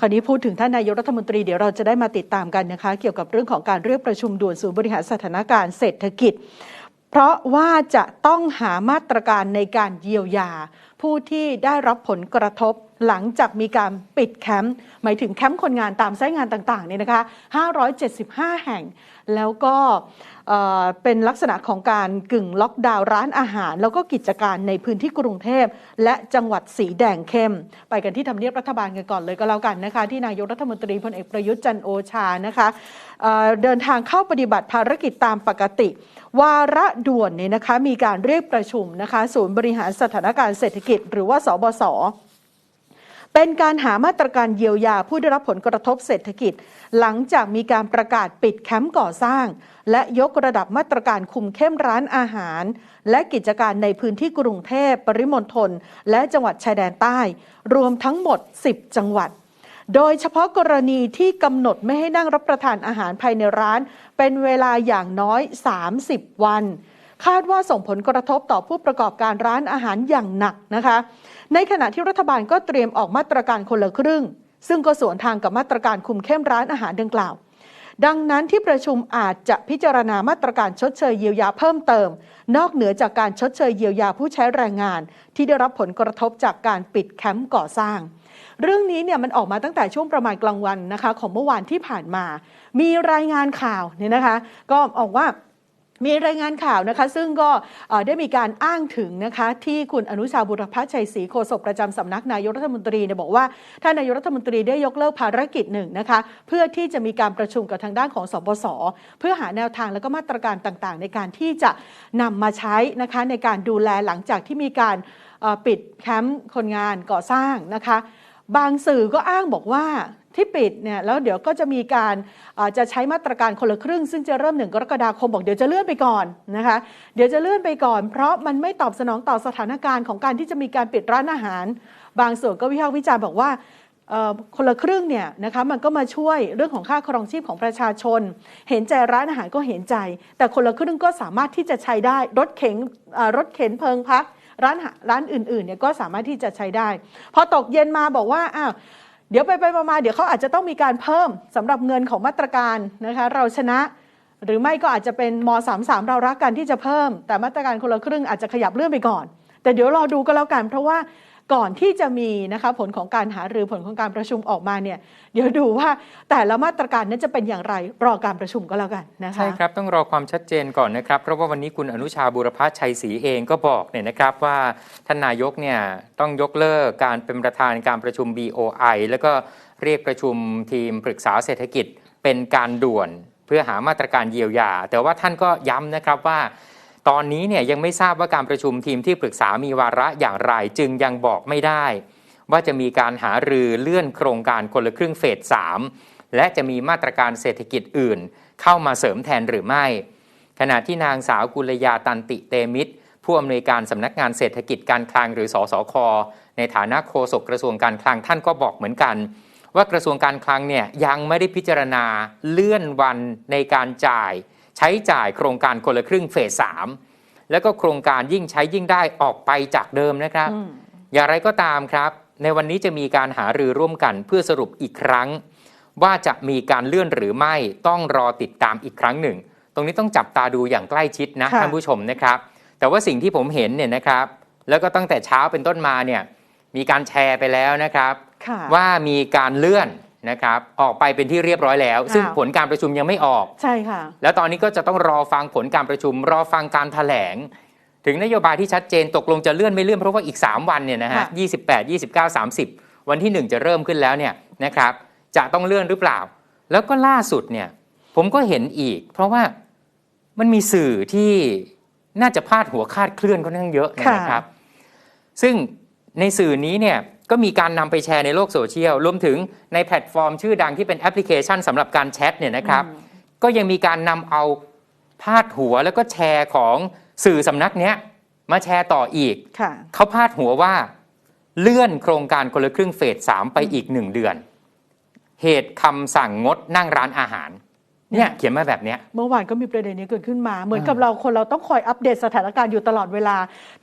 คราวนี้พูดถึงท่านนายกรัฐมนตรีเดี๋ยวเราจะได้มาติดตามกันนะคะ เกี่ยวกับเรื่องของการเรียกประชุมด่วนศูนย์บริหารสถานการณ์เศรษฐกิจ เพราะว่าจะต้องหามาตรการในการเยียวยา ผู้ที่ได้รับผลกระทบหลังจากมีการปิดแคมป์หมายถึงแคมป์คนงานตามไซต์งานต่างๆเนี่ยนะคะ 575 แห่ง แล้วก็เอ่อเป็นลักษณะของการกึ่งล็อกดาวน์ร้านอาหาร แล้วก็กิจการในพื้นที่กรุงเทพ และจังหวัดสีแดงเข้ม ไปกันที่ทำเนียบรัฐบาลกันก่อนเลยก็แล้วกันนะคะ ที่นายกรัฐมนตรีพลเอกประยุทธ์จันโอชานะคะเเดินทางเข้าปฏิบัติภารกิจตามปกติ วาระด่วนเนี่ยนะคะมีการเรียกประชุมนะคะศูนย์บริหารสถานการณ์เศรษฐกิจ หรือว่าสบส เป็นการหามาตรการเยียวยาผู้ได้รับผลกระทบเศรษฐกิจ หลังจากมีการประกาศปิดแคมป์ก่อสร้าง และยกระดับมาตรการคุมเข้มร้านอาหาร และกิจการในพื้นที่กรุงเทพปริมณฑลและจังหวัดชายแดนใต้ รวมทั้งหมด 10 จังหวัด โดยเฉพาะกรณีที่กำหนดไม่ให้นั่งรับประทานอาหารภายในร้าน เป็นเวลาอย่างน้อย 30 วัน คาดว่าส่งผลกระทบต่อผู้ประกอบการร้านอาหารอย่างหนักนะคะ ในขณะที่รัฐบาลก็เตรียมออกมาตรการคนละครึ่ง ซึ่งก็สวนทางกับมาตรการคุมเข้มร้านอาหารดังกล่าว ดังนั้นที่ประชุมอาจจะพิจารณามาตรการชดเชยเยียวยาเพิ่มเติม นอกเหนือจากการชดเชยเยียวยาผู้ใช้แรงงาน ที่ได้รับผลกระทบจากการปิดแคมป์ก่อสร้างเรื่องนี้เนี่ยมันออกมาตั้งแต่ช่วงประมาณกลางวันนะคะ ของเมื่อวานที่ผ่านมา มีรายงานข่าวเนี่ยนะคะ ก็ออกว่า มีรายงานข่าวนะคะ ซึ่งก็ได้มีการอ้างถึงนะคะ ที่คุณอนุชาบุรพชัยศรีโฆษกประจำสำนักนายกรัฐมนตรีเนี่ยบอกว่าท่านนายกรัฐมนตรีได้ยกเลิกภารกิจหนึ่งนะคะ เพื่อที่จะมีการประชุมกับทางด้านของสบสเพื่อหาแนวทางและก็มาตรการต่างๆ ในการที่จะนำมาใช้นะคะในการดูแลหลังจากที่มีการปิดแคมป์คนงานก่อสร้างนะคะ บางสื่อก็อ้างบอกว่า ที่ปิดเนี่ยแล้วเดี๋ยวก็จะมีการจะใช้มาตรการคนละครึ่ง ซึ่งจะเริ่มหนึ่งกรกฎาคมบอกเดี๋ยวจะเลื่อนไปก่อนนะคะเดี๋ยวจะเลื่อนไปก่อน เพราะมันไม่ตอบสนองต่อสถานการณ์ของการที่จะมีการปิดร้านอาหาร บางส่วนก็วิพากษ์วิจารณ์บอกว่าคนละครึ่งเนี่ยนะคะมันก็มาช่วยเรื่องของค่าครองชีพของประชาชน เห็นใจร้านอาหารก็เห็นใจ แต่คนละครึ่งก็สามารถที่จะใช้ได้ รถเข็นรถเข็นเพิงพักร้านร้านอื่นๆเนี่ยก็สามารถที่จะใช้ได้ พอตกเย็นมาบอกว่าอ้าว เดี๋ยวไปไปมาเดี๋ยวเขาอาจจะต้องมีการเพิ่มสำหรับเงินของมาตรการนะคะเราชนะ หรือไม่ก็อาจจะเป็นม 33 เรารักกันที่จะเพิ่ม แต่มาตรการคนละครึ่งอาจจะขยับเลื่อนไปก่อน แต่เดี๋ยวรอดูก็แล้วกันเพราะว่า ก่อนที่จะมีนะคะผลของการหารือผลของการประชุมออกมาเนี่ยเดี๋ยวดูว่าแต่ละมาตรการนั้นจะเป็นอย่างไรรอการประชุมก็แล้วกันนะคะใช่ครับต้องรอความชัดเจนก่อนนะครับ เพราะว่าวันนี้คุณอนุชาบุรพชัยศรีเองก็บอกเนี่ยนะครับว่าท่านนายกเนี่ยต้องยกเลิกการเป็นประธานการประชุม BOI แล้วก็เรียกประชุมทีมปรึกษาเศรษฐกิจเป็นการด่วนเพื่อหามาตรการเยียวยา แต่ว่าท่านก็ย้ำนะครับว่า ตอนนี้เนี่ยยังไม่ทราบว่าการประชุมทีมที่ปรึกษามีวาระอย่างไรจึงยังบอกไม่ได้ ว่าจะมีการหารือเลื่อนโครงการคนละครึ่งเฟส 3 และจะมีมาตรการเศรษฐกิจอื่น เข้ามาเสริมแทนหรือไม่ ขณะที่นางสาวกุลยาตันติเตมิตร ผู้อำนวยการสำนักงานเศรษฐกิจการคลังหรือสสคในฐานะโฆษกกระทรวงการคลังท่านก็บอกเหมือนกัน ว่ากระทรวงการคลังเนี่ยยังไม่ได้พิจารณาเลื่อนวันในการจ่าย ใช้จ่ายโครงการคนละครึ่งเฟส3แล้วก็โครงการยิ่งใช้ยิ่งได้ออกไปจากเดิมนะครับอืมอย่างไรก็ตามครับ ในวันนี้จะมีการหารือร่วมกันเพื่อสรุปอีกครั้ง ว่าจะมีการเลื่อนหรือไม่ต้องรอติดตามอีกครั้งหนึ่ง ตรงนี้ต้องจับตาดูอย่างใกล้ชิดนะค่ะท่านผู้ชมนะครับ แต่ว่าสิ่งที่ผมเห็นเนี่ยนะครับ แล้วก็ตั้งแต่เช้าเป็นต้นมาเนี่ยมีการแชร์ไปแล้วนะครับค่ะว่ามีการเลื่อน นะครับออกไปเป็นที่เรียบร้อยแล้ว ซึ่งอ้าวผลการประชุมยังไม่ออก ใช่ค่ะ แล้วตอนนี้ก็จะต้องรอฟังผลการประชุม รอฟังการแถลง ถึงนโยบายที่ชัดเจนตกลงจะเลื่อนไม่เลื่อนเพราะว่าอีก 3 วันเนี่ยนะฮะค่ะ28 29 30วันที่ 1 จะเริ่มขึ้นแล้วเนี่ยนะครับ จะต้องเลื่อนหรือเปล่า แล้วก็ล่าสุดเนี่ยผมก็เห็นอีก เพราะว่ามันมีสื่อที่น่าจะพาดหัวคาดเคลื่อนค่อนข้างเยอะเนยนะครับ ซึ่งในสื่อนี้เนี่ย ก็มีการนำไปแชร์ในโลกโซเชียลรวมถึงในแพลตฟอร์มชื่อดังที่เป็นแอปพลิเคชันสำหรับการแชทเนี่ยนะครับอืมก็ยังมีการนำเอาพาดหัวแล้วก็แชร์ของสื่อสำนักเนี้ยมาแชร์ต่ออีกค่ะเขาพาดหัวว่าเลื่อนโครงการคนละครึ่งเฟสสามไปอีกหนึ่งเดือน เหตุคำสั่งงดนั่งร้านอาหาร เนี่ยเขียนมาแบบเนี้ยเมื่อวานก็มีประเด็นนี้เกิดขึ้นมา เหมือนกับเราคนเราต้องคอยอัปเดตสถานการณ์อยู่ตลอดเวลา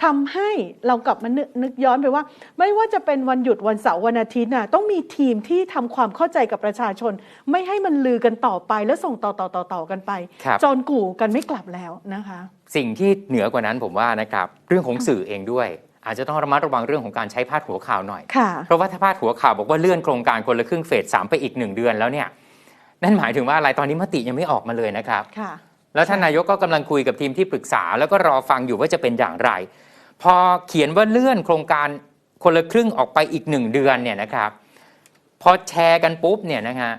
ทำให้เรากลับมานึกนึกย้อนไปว่า ไม่ว่าจะเป็นวันหยุดวันเสาร์วันอาทิตย์น่ะต้องมีทีมที่ทำความเข้าใจกับประชาชน ไม่ให้มันลือกันต่อไปแล้วส่งต่อต่อต่อต่อกันไปครับจนกู่กันไม่กลับแล้วนะคะ สิ่งที่เหนือกว่านั้นผมว่านะครับเรื่องของสื่อเองด้วยอาจจะต้องระมัดระวังเรื่องของการใช้พาดหัวข่าวหน่อยค่ะเพราะว่าถ้าพาดหัวข่าวบอกว่าเลื่อนโครงการคนละครึ่งเฟสสามไปอีกหนึ่งเดือนแล้วเนี่ย นั่นหมายถึงว่าอะไรตอนนี้มติยังไม่ออกมาเลยนะครับค่ะแล้วท่านนายกก็กำลังคุยกับทีมที่ปรึกษา แล้วก็รอฟังอยู่ว่าจะเป็นอย่างไร พอเขียนว่าเลื่อนโครงการคนละครึ่งออกไปอีกหนึ่งเดือนเนี่ยนะครับ พอแชร์กันปุ๊บเนี่ยนะฮะ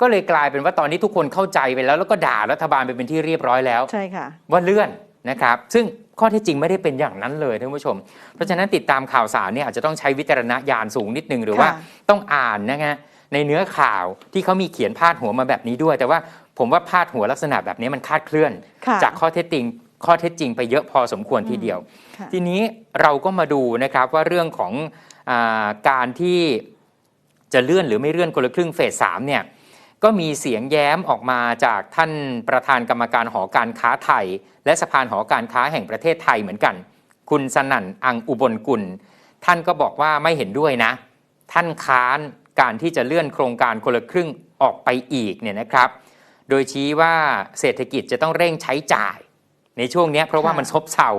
ก็เลยกลายเป็นว่าตอนนี้ทุกคนเข้าใจไปแล้ว แล้วก็ด่ารัฐบาลไปเป็นที่เรียบร้อยแล้วใช่ค่ะว่าเลื่อนนะครับ ซึ่งข้อเท็จจริงไม่ได้เป็นอย่างนั้นเลยท่านผู้ชม เพราะฉะนั้นติดตามข่าวสารเนี่ยอาจจะต้องใช้วิจารณญาณสูงนิดนึงหรือว่าค่ะต้องอ่านนะฮะ ในเนื้อข่าวที่เขามีเขียนพาดหัวมาแบบนี้ด้วย แต่ว่าผมว่าพาดหัวลักษณะแบบนี้มันคลาดเคลื่อนค่ะจากข้อเท็จจริงข้อเท็จจริงไปเยอะพอสมควรทีเดียวค่ะทีนี้เราก็มาดูนะครับว่าเรื่องของอาการที่จะเลื่อนหรือไม่เลื่อนคนละครึ่งเฟสสามเนี่ยก็มีเสียงแย้มออกมาจากท่านประธานกรรมการหอการค้าไทย และสภาหอการค้าแห่งประเทศไทยเหมือนกัน คุณสนั่นอังอุบลกุล ท่านก็บอกว่าไม่เห็นด้วยนะ ท่านค้าน การที่จะเลื่อนโครงการคนละครึ่งออกไปอีกเนี่ยนะครับ โดยชี้ว่าเศรษฐกิจจะต้องเร่งใช้จ่าย ในช่วงนี้เพราะว่ามันซบเซา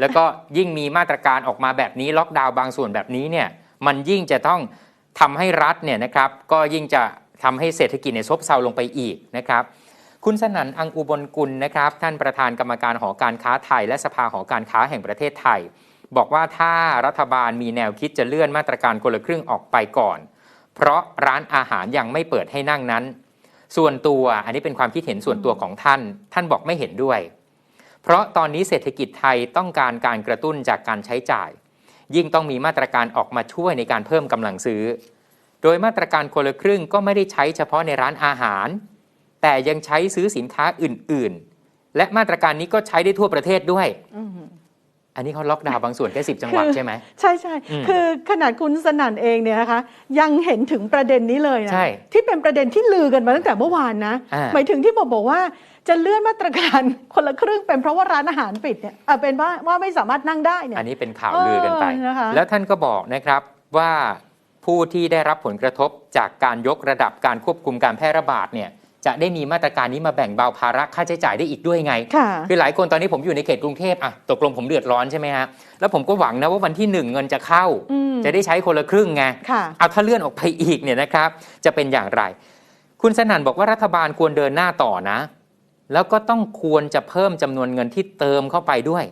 แล้วก็ยิ่งมีมาตรการออกมาแบบนี้ล็อกดาวน์บางส่วนแบบนี้เนี่ยมันยิ่งจะต้องทำให้รัฐเนี่ยนะครับ ก็ยิ่งจะทำให้เศรษฐกิจเนี่ยซบเซาลงไปอีกนะครับ คุณสนั่นอังอุบลกุลนะครับ ท่านประธานกรรมการหอการค้าไทย และสภาหอการค้าแห่งประเทศไทย บอกว่าถ้ารัฐบาลมีแนวคิดจะเลื่อนมาตรการคนละครึ่งออกไปก่อน เพราะร้านอาหารยังไม่เปิดให้นั่งนั้น ส่วนตัวอันนี้เป็นความคิดเห็นส่วนตัวของท่าน ท่านบอกไม่เห็นด้วย เพราะตอนนี้เศรษฐกิจไทยต้องการการกระตุ้นจากการใช้จ่าย ยิ่งต้องมีมาตรการออกมาช่วยในการเพิ่มกำลังซื้อ โดยมาตรการคนละครึ่งก็ไม่ได้ใช้เฉพาะในร้านอาหาร แต่ยังใช้ซื้อสินค้าอื่น ๆ และมาตรการนี้ก็ใช้ได้ทั่วประเทศด้วย อืมอันนี้เขาล็อกดาวน์บางส่วนแค่สิบจังหวัดคือใช่ไหมใช่ใช่อืมคือขนาดคุณสนั่นเองเนี่ยนะคะ ยังเห็นถึงประเด็นนี้เลยนะใช่ที่เป็นประเด็นที่ลือกันมาตั้งแต่เมื่อวานนะอ่าหมายถึงที่บอกบอกว่าจะเลื่อนมาตรการคนละครึ่งเป็นเพราะว่าร้านอาหารปิดเนี่ยอะเป็นว่าว่าไม่สามารถนั่งได้เนี่ยอันนี้เป็นข่าวลือกันไปเออนะคะแล้วท่านก็บอกนะครับว่าผู้ที่ได้รับผลกระทบจากการยกระดับการควบคุมการแพร่ระบาดเนี่ย จะได้มีมาตรการนี้มาแบ่งเบาภาระค่าใช้จ่ายได้อีกด้วยไงค่ะคือหลายคนตอนนี้ผมอยู่ในเขตกรุงเทพอะตกลงผมเดือดร้อนใช่ไหมฮะ แล้วผมก็หวังนะว่าวันที่หนึ่งเงินจะเข้าอืมจะได้ใช้คนละครึ่งไงค่ะเอาถ้าเลื่อนออกไปอีกเนี่ยนะครับ จะเป็นอย่างไร คุณสนั่นบอกว่ารัฐบาลควรเดินหน้าต่อนะ แล้วก็ต้องควรจะเพิ่มจำนวนเงินที่เติมเข้าไปด้วย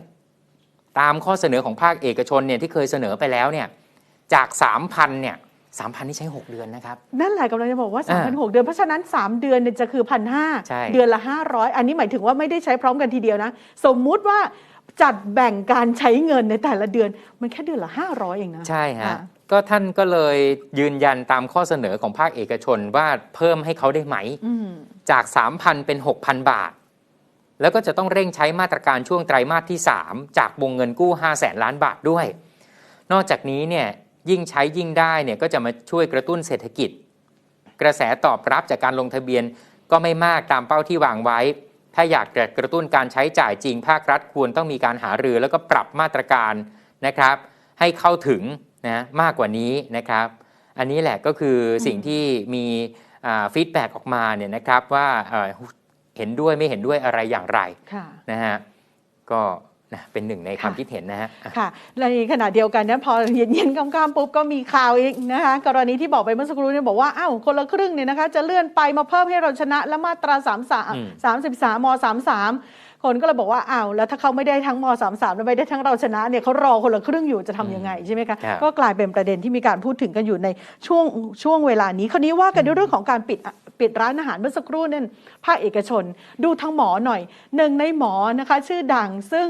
ตามข้อเสนอของภาคเอกชนเนี่ยที่เคยเสนอไปแล้วเนี่ย จาก3,000เนี่ย 3,000นี่ใช้ 6 เดือนนะครับ นั่นแหละกำลังจะบอกว่าอ่า3 6 0 0 เดือน เพราะฉะนั้น 3 เดือนเนี่ยจะคือพันห้าใช่เดือนละ 500 อันนี้หมายถึงว่าไม่ได้ใช้พร้อมกันทีเดียวนะ สมมุติว่าจัดแบ่งการใช้เงินในแต่ละเดือน มันแค่เดือนละ 500 เองนะ ใช่ฮะอ่าก็ท่านก็เลยยืนยันตามข้อเสนอของภาคเอกชนว่าเพิ่มให้เขาได้ไหมอืมจาก 3,000 เป็น 6,000 บาท แล้วก็จะต้องเร่งใช้มาตรการช่วงไตรมาสที่ 3 จากวงเงินกู้ 5 0 0แสนล้านบาทด้วย นอกจากนี้เนี่ย ยิ่งใช้ยิ่งได้เนี่ยก็จะมาช่วยกระตุ้นเศรษฐกิจ กระแสตอบรับจากการลงทะเบียนก็ไม่มากตามเป้าที่วางไว้ ถ้าอยากจะกระตุ้นการใช้จ่ายจริงภาครัฐควรต้องมีการหารือ แล้วก็ปรับมาตรการนะครับ ให้เข้าถึงนะมากกว่านี้นะครับ อันนี้แหละก็คือสิ่งที่มีฟีดแบ็กออกมาเนี่ยนะครับว่าเอ่อเห็นด้วยไม่เห็นด้วยอะไรอย่างไรค่ะนะฮะก็ นะเป็นหนึ่งในความค่ะคิดเห็นนะฮะอะค่ะในขณะเดียวกันเนยพอเย็นๆค่ำๆปุ๊บก็มีข่าวอีกนะคะกรณีที่บอกไปเมื่อสักครู่เนี่ยบอกว่าอ้าวคนละครึ่งเนี่ยนะคะจะเลื่อนไปมาเพิ่มให้เราชนะและมาตราอืม3 3 33ม33 คนก็เลยบอกว่าอ้าวแล้วถ้าเขาไม่ได้ทั้งม 33 และไม่ได้ทั้งเราชนะเนี่ยเขารอคนละครึ่งอยู่จะทำยังไงใช่ไหมคะครับก็กลายเป็นประเด็นที่มีการพูดถึงกันอยู่ในช่วงช่วงเวลานี้คราวนี้ว่ากันด้วยเรื่องของการปิดปิดร้านอาหารเมื่อสักครู่นั่นภาคเอกชน ดูทางหมอหน่อยหนึ่งในหมอนะคะ ชื่อดังซึ่ง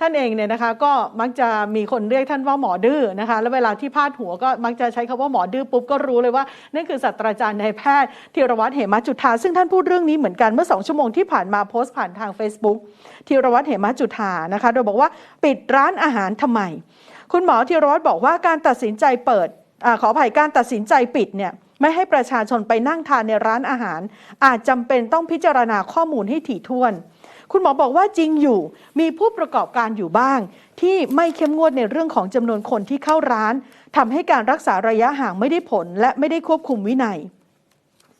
ท่านเองเนี่ยนะคะ ก็มักจะมีคนเรียกท่านว่าหมอดื้อนะคะ แล้วเวลาที่พาดหัวก็มักจะใช้คำว่าหมอดื้อปุ๊บก็รู้เลยว่านั่นคือศาสตราจารย์นายแพทย์ธีรวัตรเหมจุธาซึ่งท่านพูดเรื่องนี้เหมือนกันเมื่อสองชั่วโมงที่ผ่านมาโพสต์ผ่านทาง Facebook ธีรวัตรเหมจุธานะคะ โดยบอกว่าปิดร้านอาหารทำไม คุณหมอธีรวัตรบอกว่าการตัดสินใจเปิดอขออภัยการตัดสินใจปิดเนี่ยไม่ให้ประชาชนไปนั่งทานในร้านอาหาร อาจจำเป็นต้องพิจารณาข้อมูลให้ถี่ถ้วน คุณหมอบอกว่าจริงอยู่มีผู้ประกอบการอยู่บ้าง ที่ไม่เข้มงวดในเรื่องของจำนวนคนที่เข้าร้าน ทำให้การรักษาระยะห่างไม่ได้ผล และไม่ได้ควบคุมวินัย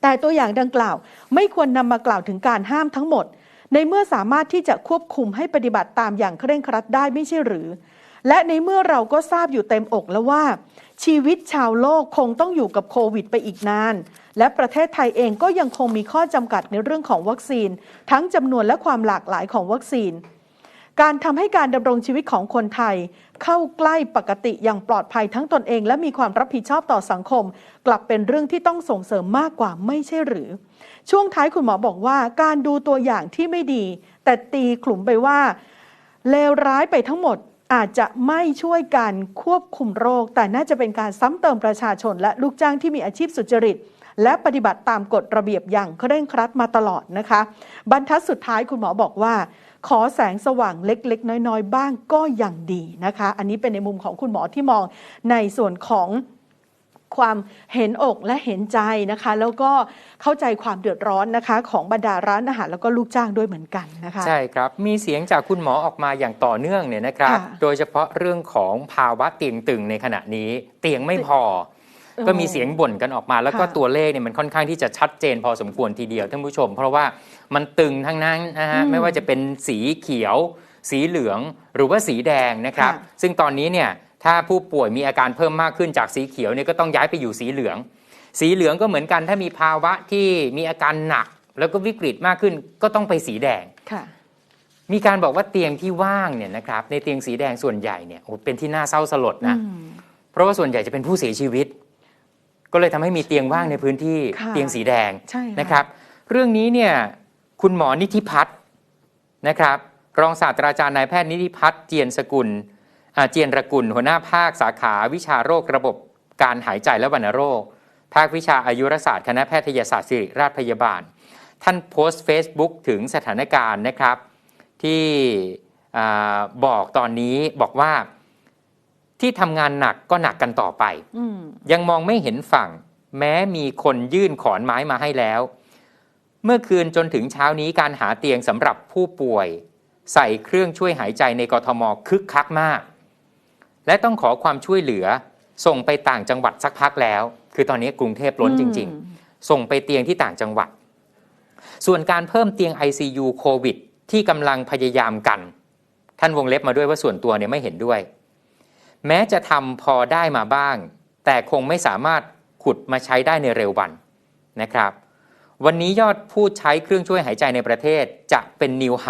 แต่ตัวอย่างดังกล่าว ไม่ควรนำมากล่าวถึงการห้ามทั้งหมด ในเมื่อสามารถที่จะควบคุมให้ปฏิบัติตามอย่างเคร่งครัดได้ไม่ใช่หรือ และในเมื่อเราก็ทราบอยู่เต็มอกแล้วว่า ชีวิตชาวโลกคงต้องอยู่กับโควิดไปอีกนาน และประเทศไทยเองก็ยังคงมีข้อจำกัดในเรื่องของวัคซีน ทั้งจำนวนและความหลากหลายของวัคซีน การทำให้การดำรงชีวิตของคนไทย เข้าใกล้ปกติอย่างปลอดภัยทั้งตนเอง และมีความรับผิดชอบต่อสังคม กลับเป็นเรื่องที่ต้องส่งเสริมมากกว่าไม่ใช่หรือ ช่วงท้ายคุณหมอบอกว่า การดูตัวอย่างที่ไม่ดี แต่ตีขลุ่มไปว่าเลวร้ายไปทั้งหมดอาจจะไม่ช่วยการควบคุมโรค แต่น่าจะเป็นการซ้ำเติมประชาชน และลูกจ้างที่มีอาชีพสุจริต และปฏิบัติตามกฎระเบียบอย่างเคร่งครัดมาตลอดนะคะ บรรทัดสุดท้ายคุณหมอบอกว่า ขอแสงสว่างเล็ก ๆ น้อย ๆ บ้างก็ยังดีนะคะ อันนี้เป็นในมุมของคุณหมอที่มองในส่วนของความเห็นอกและเห็นใจนะคะ แล้วก็เข้าใจความเดือดร้อนนะคะ ของบรรดาร้านอาหารแล้วก็ลูกจ้างด้วยเหมือนกันนะคะ ใช่ครับ มีเสียงจากคุณหมอออกมาอย่างต่อเนื่องเนี่ยนะครับค่ะโดยเฉพาะเรื่องของภาวะเตียงตึงในขณะนี้ เตียงไม่พอเออ ก็มีเสียงบ่นกันออกมา แล้วก็ค่ะตัวเลขเนี่ยมันค่อนข้างที่จะชัดเจนพอสมควรทีเดียวท่านผู้ชม เพราะว่ามันตึงทั้งนั้นนะฮะอืมไม่ว่าจะเป็นสีเขียว สีเหลืองหรือว่าสีแดงนะครับค่ะซึ่งตอนนี้เนี่ยถ้าผู้ป่วยมีอาการเพิ่มมากขึ้นจากสีเขียวเนี่ยก็ต้องย้ายไปอยู่สีเหลือง สีเหลืองก็เหมือนกันถ้ามีภาวะที่มีอาการหนัก แล้วก็วิกฤตมากขึ้นก็ต้องไปสีแดงค่ะมีการบอกว่าเตียงที่ว่างเนี่ยนะครับในเตียงสีแดงส่วนใหญ่เนี่ยโอ้เป็นที่น่าเศร้าสลดนะอืมเพราะว่าส่วนใหญ่จะเป็นผู้เสียชีวิต ก็เลยทำให้มีเตียงว่างในพื้นที่ค่ะเตียงสีแดงใช่ค่ะนะครับ เรื่องนี้เนี่ยคุณหมอนิธิพัฒน์นะครับ รองศาสตราจารย์นายแพทย์นิธิพัฒน์เจียนสกุลอ่าเจียนรกุล หัวหน้าภาคสาขาวิชาโรคระบบการหายใจและวัณโรค ภาควิชาอายุรศาสตร์คณะแพทยศาสตร์ศิริราชพยาบาล ท่านโพสต์ Facebook ถึงสถานการณ์นะครับ ที่อ่าบอกตอนนี้บอกว่า ที่ทำงานหนักก็หนักกันต่อไปอืมยังมองไม่เห็นฝั่ง แม้มีคนยื่นขอนไม้มาให้แล้ว เมื่อคืนจนถึงเช้านี้การหาเตียงสำหรับผู้ป่วย ใส่เครื่องช่วยหายใจในกทมคึกคักมาก และต้องขอความช่วยเหลือ ส่งไปต่างจังหวัดสักพักแล้ว คือตอนนี้กรุงเทพล้นจริง ๆ ส่งไปเตียงที่ต่างจังหวัด ส่วนการเพิ่มเตียง ICU โควิดที่กำลังพยายามกัน ท่านวงเล็บมาด้วยว่าส่วนตัวเนี่ยไม่เห็นด้วย แม้จะทำพอได้มาบ้าง แต่คงไม่สามารถขุดมาใช้ได้ในเร็ววันนะครับ วันนี้ยอดผู้ใช้เครื่องช่วยหายใจในประเทศจะเป็นนิวไฮ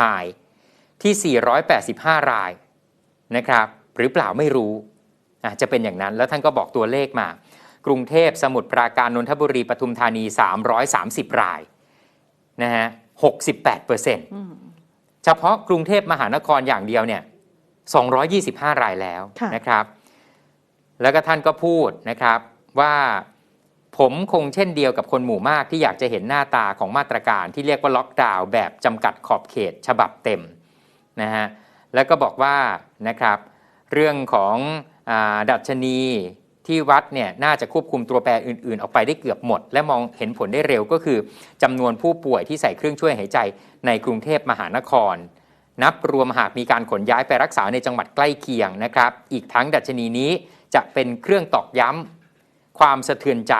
ที่ 485 รายนะครับ หรือเปล่าไม่รู้อะจะเป็นอย่างนั้นแล้วท่านก็บอกตัวเลขมา กรุงเทพสมุทรปราการนนทบุรีปทุมธานี 330 รายนะฮะ68เปอร์เซ็นต์อืมเฉพาะกรุงเทพมหานครอย่างเดียวเนี่ย 225 รายแล้วค่ะนะครับ แล้วก็ท่านก็พูดนะครับว่าผมคงเช่นเดียวกับคนหมู่มากที่อยากจะเห็นหน้าตาของมาตรการที่เรียกว่าล็อกดาวน์แบบจำกัดขอบเขตฉบับเต็มนะฮะแล้วก็บอกว่านะครับ เรื่องของอาดัชนีที่วัดเนี่ยน่าจะควบคุมตัวแปรอื่น ๆ ออกไปได้เกือบหมด และมองเห็นผลได้เร็วก็คือจำนวนผู้ป่วยที่ใส่เครื่องช่วยหายใจในกรุงเทพมหานคร นับรวมหากมีการขนย้ายไปรักษาในจังหวัดใกล้เคียงนะครับ อีกทั้งดัชนีนี้จะเป็นเครื่องตอกย้ำความสะเทือนใจ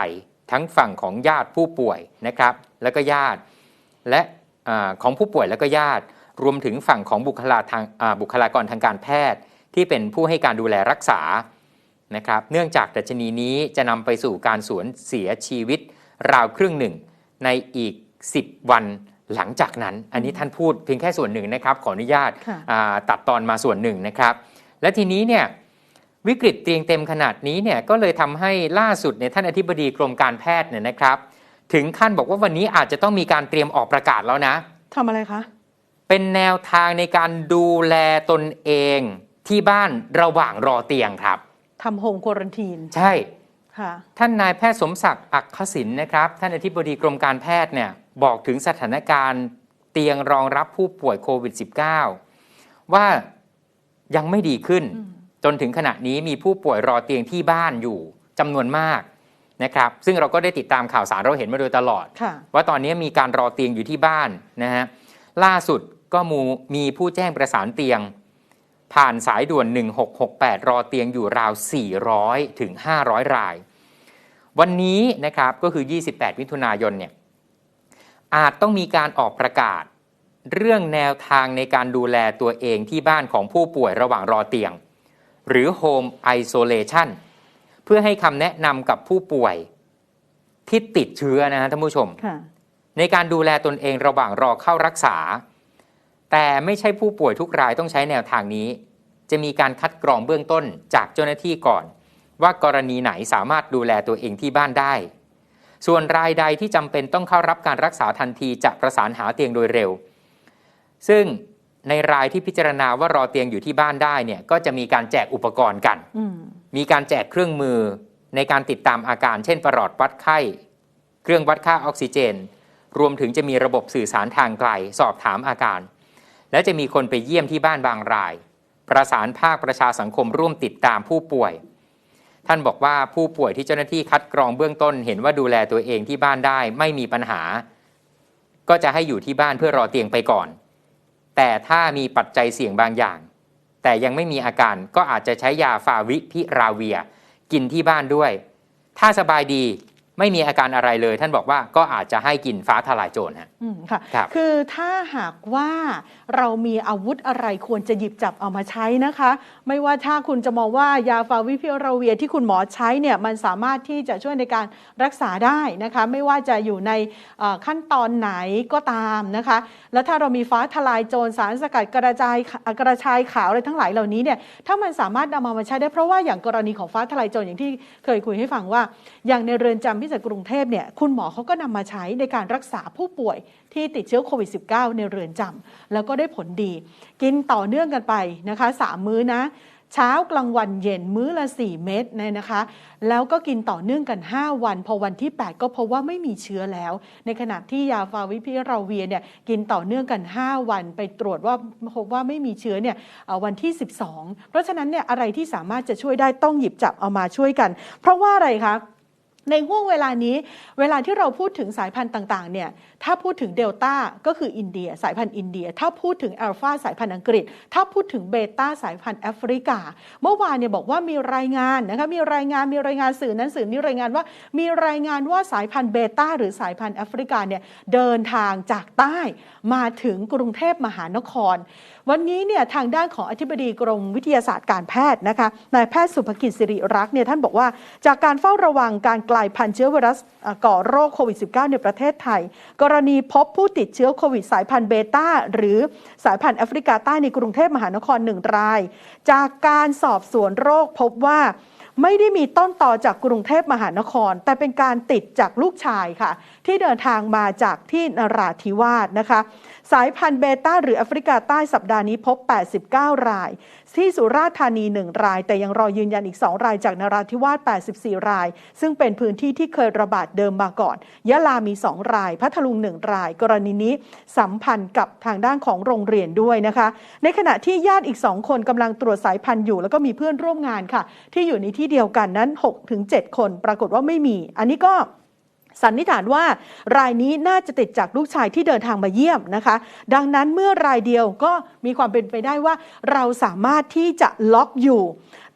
ทั้งฝั่งของญาติผู้ป่วยนะครับ แล้วก็ญาติและอของผู้ป่วยแล้วก็ญาติ รวมถึงฝั่งของบุคลาทางบุคลากรทางการแพทย์ ที่เป็นผู้ให้การดูแลรักษานะครับ เนื่องจากดัชนีนี้จะนำไปสู่การสูญเสียชีวิตราวครึ่งหนึ่งในอีก 10 วัน หลังจากนั้นอันนี้ท่านพูดเพียงแค่ส่วนหนึ่งนะครับขออนุญาตค่ะอ่าตัดตอนมาส่วนหนึ่งนะครับ และทีนี้เนี่ยวิกฤตเตียงเต็มขนาดนี้เนี่ยก็เลยทำให้ล่าสุดเนี่ยท่านอธิบดีกรมการแพทย์เนี่ยนะครับ ถึงขั้นบอกว่าวันนี้อาจจะต้องมีการเตรียมออกประกาศแล้วนะ ทำอะไรคะ เป็นแนวทางในการดูแลตนเองที่บ้านระหว่างรอเตียงครับ ทำโฮมควอรันทีน ใช่ค่ะ ท่านนายแพทย์สมศักดิ์อักขศินนะครับ ท่านอธิบดีกรมการแพทย์เนี่ยบอกถึงสถานการณ์เตียงรองรับผู้ป่วยโควิด -19 ว่ายังไม่ดีขึ้นอืมจนถึงขณะนี้มีผู้ป่วยรอเตียงที่บ้านอยู่จำนวนมากนะครับ ซึ่งเราก็ได้ติดตามข่าวสารเราเห็นมาโดยตลอดค่ะว่าตอนนี้มีการรอเตียงอยู่ที่บ้านนะฮะล่าสุดก็มูมีผู้แจ้งประสานเตียง ผ่านสายด่วน 1668 รอเตียงอยู่ราว 400 ถึง 500 ราย วันนี้นะครับก็คือ 28 มิถุนายนเนี่ยอาจต้องมีการออกประกาศ เรื่องแนวทางในการดูแลตัวเองที่บ้านของผู้ป่วยระหว่างรอเตียง หรือ Home Isolation เพื่อให้คำแนะนำกับผู้ป่วยที่ติดเชื้อนะฮะท่านผู้ชมค่ะในการดูแลตนเองระหว่างรอเข้ารักษา แต่ไม่ใช่ผู้ป่วยทุกรายต้องใช้แนวทางนี้ จะมีการคัดกรองเบื้องต้นจากเจ้าหน้าที่ก่อน ว่ากรณีไหนสามารถดูแลตัวเองที่บ้านได้ ส่วนรายใดที่จำเป็นต้องเข้ารับการรักษาทันทีจะประสานหาเตียงโดยเร็ว ซึ่งในรายที่พิจารณาว่ารอเตียงอยู่ที่บ้านได้เนี่ยก็จะมีการแจกอุปกรณ์กันอืมมีการแจกเครื่องมือในการติดตามอาการ เช่นประหลอดวัดไข้ เครื่องวัดค่าออกซิเจน รวมถึงจะมีระบบสื่อสารทางไกล สอบถามอาการ และจะมีคนไปเยี่ยมที่บ้านบางราย ประสานภาคประชาสังคมร่วมติดตามผู้ป่วย ท่านบอกว่าผู้ป่วยที่เจ้าหน้าที่คัดกรองเบื้องต้น เห็นว่าดูแลตัวเองที่บ้านได้ไม่มีปัญหา ก็จะให้อยู่ที่บ้านเพื่อรอเตียงไปก่อน แต่ถ้ามีปัจจัยเสี่ยงบางอย่าง แต่ยังไม่มีอาการก็อาจจะใช้ยาฟาวิพิราเวีย กินที่บ้านด้วย ถ้าสบายดี ไม่มีอาการอะไรเลย ท่านบอกว่าก็อาจจะให้กินฟ้าทลายโจรฮะ อืมค่ะครับคือถ้าหากว่าเรามีอาวุธอะไรควรจะหยิบจับเอามาใช้นะคะ ไม่ว่าถ้าคุณจะมองว่ายาฟาวิพิราเวียที่คุณหมอใช้เนี่ยมันสามารถที่จะช่วยในการรักษาได้นะคะ ไม่ว่าจะอยู่ในเอ่อขั้นตอนไหนก็ตามนะคะ แล้วถ้าเรามีฟ้าทลายโจรสารสกัดกระจายกระชายขาวอะไรทั้งหลายเหล่านี้เนี่ยถ้ามันสามารถนำมามาใช้ได้เพราะว่าอย่างกรณีของฟ้าทลายโจรอย่างที่เคยคุยให้ฟังว่าอย่างในเรือนจำพิเศษกรุงเทพเนี่ยคุณหมอเขาก็นำมาใช้ในการรักษาผู้ป่วยที่ติดเชื้อโควิด -19 ในเรือนจำแล้วก็ได้ผลดี กินต่อเนื่องกันไปนะคะสามมื้อนะ เช้ากลางวันเย็นมื้อละ 4 เม็ดเนี่ยนะคะ แล้วก็กินต่อเนื่องกัน 5 วัน พอวันที่ 8 ก็พบว่าไม่มีเชื้อแล้ว ในขณะที่ยาฟาวิพิราเวียเนี่ยกินต่อเนื่องกัน 5 วัน ไปตรวจว่าพบว่าไม่มีเชื้อเนี่ยวันที่ 12 เพราะฉะนั้นเนี่ยอะไรที่สามารถจะช่วยได้ต้องหยิบจับเอามาช่วยกัน เพราะว่าอะไรคะ ในห่วงเวลานี้ เวลาที่เราพูดถึงสายพันธุ์ต่างๆเนี่ย ถ้าพูดถึงเดลต้าก็คืออินเดีย สายพันธุ์อินเดีย ถ้าพูดถึงอัลฟาสายพันธุ์อังกฤษ ถ้าพูดถึงเบต้าสายพันธุ์แอฟริกา เมื่อวานเนี่ยบอกว่ามีรายงานนะคะมีรายงานมีรายงานสื่อนั้นสื่อนี้รายงานว่า มีรายงานว่าสายพันธุ์เบต้าหรือสายพันธุ์แอฟริกาเนี่ยเดินทางจากใต้มาถึงกรุงเทพมหานคร วันนี้เนี่ยทางด้านของอธิบดีกรมวิทยาศาสตร์การแพทย์นะคะนายแพทย์สุภกิจสิริรักษ์เนี่ยท่านบอกว่าจากการเฝ้าระวังการกลายพันธุ์เชื้อไวรัสก่อโรคโควิด -19 ในประเทศไทยกรณีพบผู้ติดเชื้อโควิดสายพันธุ์เบต้าหรือสายพันธุ์แอฟริกาใต้ในกรุงเทพมหานครหนึ่งราย จากการสอบสวนโรคพบว่าไม่ได้มีต้นต่อจากกรุงเทพมหานคร แต่เป็นการติดจากลูกชายค่ะ ที่เดินทางมาจากที่นราธิวาสนะคะ สายพันธุ์เบต้าหรือแอฟริกาใต้สัปดาห์นี้พบ 89 ราย ที่สุราษฎร์ธานี 1 ราย แต่ยังรอยืนยันอีก 2 รายจากนราธิวาส 84 ราย ซึ่งเป็นพื้นที่ที่เคยระบาดเดิมมาก่อน ยะลามี 2 ราย พัทลุง 1 ราย กรณีนี้สัมพันธ์กับทางด้านของโรงเรียนด้วยนะคะ ในขณะที่ญาติอีก 2 คนกำลังตรวจสายพันธุ์อยู่ แล้วก็มีเพื่อนร่วมงานค่ะ ที่อยู่ในที่เดียวกันนั้น 6-7 คน ปรากฏว่าไม่มี อันนี้ก็ สันนิษฐานว่ารายนี้น่าจะติดจากลูกชายที่เดินทางมาเยี่ยมนะคะ ดังนั้นเมื่อรายเดียวก็มีความเป็นไปได้ว่า เราสามารถที่จะล็อกอยู่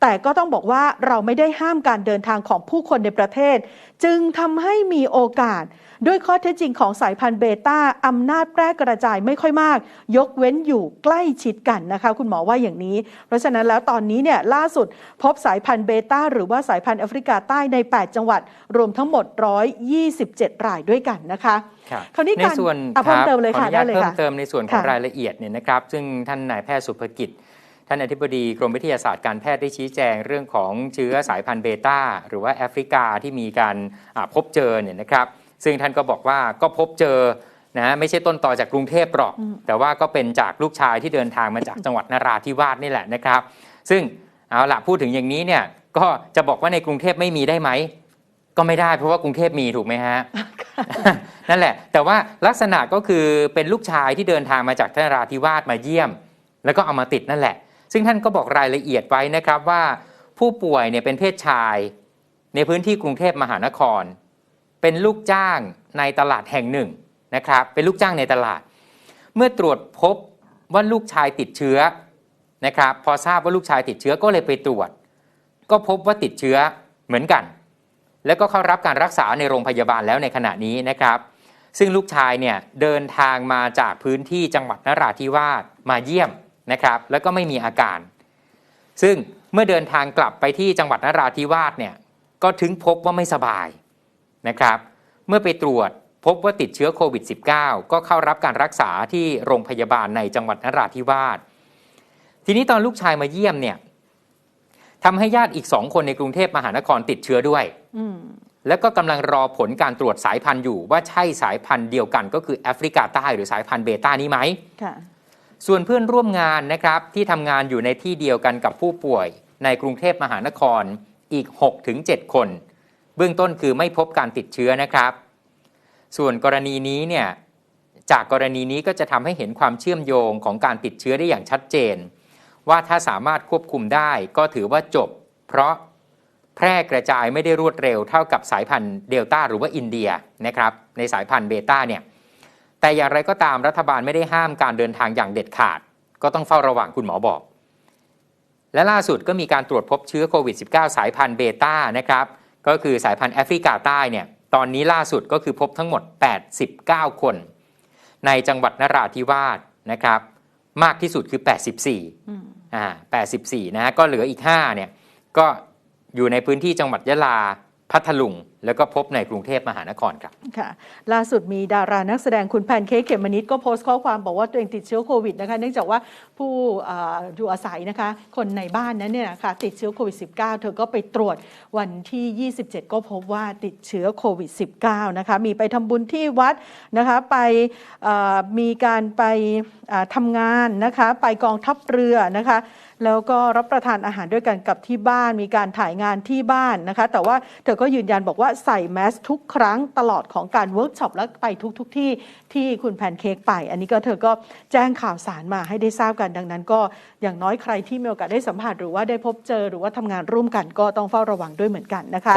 แต่ก็ต้องบอกว่าเราไม่ได้ห้ามการเดินทางของผู้คนในประเทศ จึงทำให้มีโอกาส ด้วยข้อเท็จจริงของสายพันธุ์เบต้าอำนาจแพร่กระจายไม่ค่อยมาก ยกเว้นอยู่ใกล้ชิดกันนะคะคุณหมอว่าอย่างนี้ เพราะฉะนั้นแล้วตอนนี้เนี่ยล่าสุดพบสายพันธุ์เบต้าหรือว่าสายพันธุ์แอฟริกาใต้ใน 8 จังหวัด รวมทั้งหมด 127 รายด้วยกันนะคะครับคราวนี้ในการส่วนอะคเพิ่รัมบเติมเลยขอค่ะอนุญาตได้เลยเพิ่มค่ะเติมในส่วนของค่ะรายละเอียดเนี่ยนะครับ ซึ่งท่านนายแพทย์สุภกิจ ท่านอธิบดีกรมวิทยาศาสตร์การแพทย์ได้ชี้แจงเรื่องของเชื้อสายพันธุ์เบต้าหรือว่าแอฟริกาที่มีการอ่าพบเจอเนี่ยนะครับ ซึ่งท่านก็บอกว่าก็พบเจอนะไม่ใช่ต้นต่อจากกรุงเทพหรอกอืมแต่ว่าก็เป็นจากลูกชายที่เดินทางมาจากจังหวัดนราธิวาสนี่แหละนะครับ ซึ่งเอาละพูดถึงอย่างนี้เนี่ยก็จะบอกว่าในกรุงเทพไม่มีได้ไหมก็ไม่ได้เพราะว่ากรุงเทพมีถูกไหมฮะนั่นแหละ แต่ว่าลักษณะก็คือเป็นลูกชายที่เดินทางมาจากนราธิวาสมาเยี่ยม แล้วก็เอามาติดนั่นแหละ ซึ่งท่านก็บอกรายละเอียดไว้นะครับว่า ผู้ป่วยเนี่ยเป็นเพศชาย ในพื้นที่กรุงเทพมหานคร เป็นลูกจ้างในตลาดแห่งหนึ่งนะครับ เป็นลูกจ้างในตลาด เมื่อตรวจพบว่าลูกชายติดเชื้อนะครับ พอทราบว่าลูกชายติดเชื้อก็เลยไปตรวจ ก็พบว่าติดเชื้อเหมือนกัน แล้วก็เข้ารับการรักษาในโรงพยาบาลแล้วในขณะนี้นะครับซึ่งลูกชายเนี่ยเดินทางมาจากพื้นที่จังหวัดนราธิวาสมาเยี่ยม นะครับแล้วก็ไม่มีอาการ ซึ่งเมื่อเดินทางกลับไปที่จังหวัดนราธิวาสเนี่ยก็ถึงพบว่าไม่สบายนะครับเมื่อไปตรวจพบว่าติดเชื้อโควิด -19 ก็เข้ารับการรักษาที่โรงพยาบาลในจังหวัดนราธิวาสทีนี้ตอนลูกชายมาเยี่ยมเนี่ยทำให้ญาติอีกสองคนในกรุงเทพมหานครติดเชื้อด้วยอืมแล้วก็กำลังรอผลการตรวจสายพันธุ์อยู่ว่าใช่สายพันธุ์เดียวกัน ก็คือแอฟริกาใต้หรือสายพันธุ์เบต้านี้ไหมค่ะ ส่วนเพื่อนร่วมงานนะครับที่ทำงานอยู่ในที่เดียวกันกับผู้ป่วย ในกรุงเทพมหานครอีก 6-7 คน เบื้องต้นคือไม่พบการติดเชื้อนะครับ ส่วนกรณีนี้เนี่ยจากกรณีนี้ก็จะทำให้เห็นความเชื่อมโยงของการติดเชื้อได้อย่างชัดเจน ว่าถ้าสามารถควบคุมได้ก็ถือว่าจบ เพราะแพร่กระจายไม่ได้รวดเร็วเท่ากับสายพันธุ์เดลต้าหรือว่าอินเดียนะครับในสายพันธุ์เบต้าเนี่ย แต่อย่างไรก็ตามรัฐบาลไม่ได้ห้ามการเดินทางอย่างเด็ดขาด ก็ต้องเฝ้าระวังคุณหมอบอก และล่าสุดก็มีการตรวจพบเชื้อโควิด -19 สายพันธุ์เบต้านะครับ ก็คือสายพันธุ์แอฟริกาใต้เนี่ยตอนนี้ล่าสุดก็คือพบทั้งหมด 89 คน ในจังหวัดนราธิวาสนะครับ มากที่สุดคือ 84อืมอ่า84นะฮะก็เหลืออีก 5 เนี่ย ก็อยู่ในพื้นที่จังหวัดยะลา พัทลุงแล้วก็พบในกรุงเทพมหานครครับค่ะล่าสุดมีดารานักแสดงคุณแพนเค้กเขมมนิดก็โพสต์ข้อความบอกว่าตัวเองติดเชื้อโควิดนะคะเนื่องจากว่าผู้อยู่อาศัยนะคะคนในบ้านนั้นเนี่ยนะคะติดเชื้อโควิด -19 เธอก็ไปตรวจวันที่ 27 ก็พบว่าติดเชื้อโควิด -19 นะคะมีไปทำบุญที่วัดนะคะไปมีการไปเอ่อทำงานนะคะไปกองทัพเรือนะคะแล้วก็รับประทานอาหารด้วยกันกับที่บ้านมีการถ่ายงานที่บ้านนะคะแต่ว่าเธอก็ยืนยันบอกว่าใส่แมสทุกครั้งตลอดของการเวิร์กช็อปและไปทุกๆทที่ที่คุณแพนเค้กไป อันนี้ก็เธอก็แจ้งข่าวสารมาให้ได้ทราบกันดังนั้น ก็อย่างน้อยใครที่มีโอกาสได้สัมผัสหรือว่าได้พบเจอหรือว่าทำงานร่วมกันก็ต้องเฝ้าระวังด้วยเหมือนกันนะคะ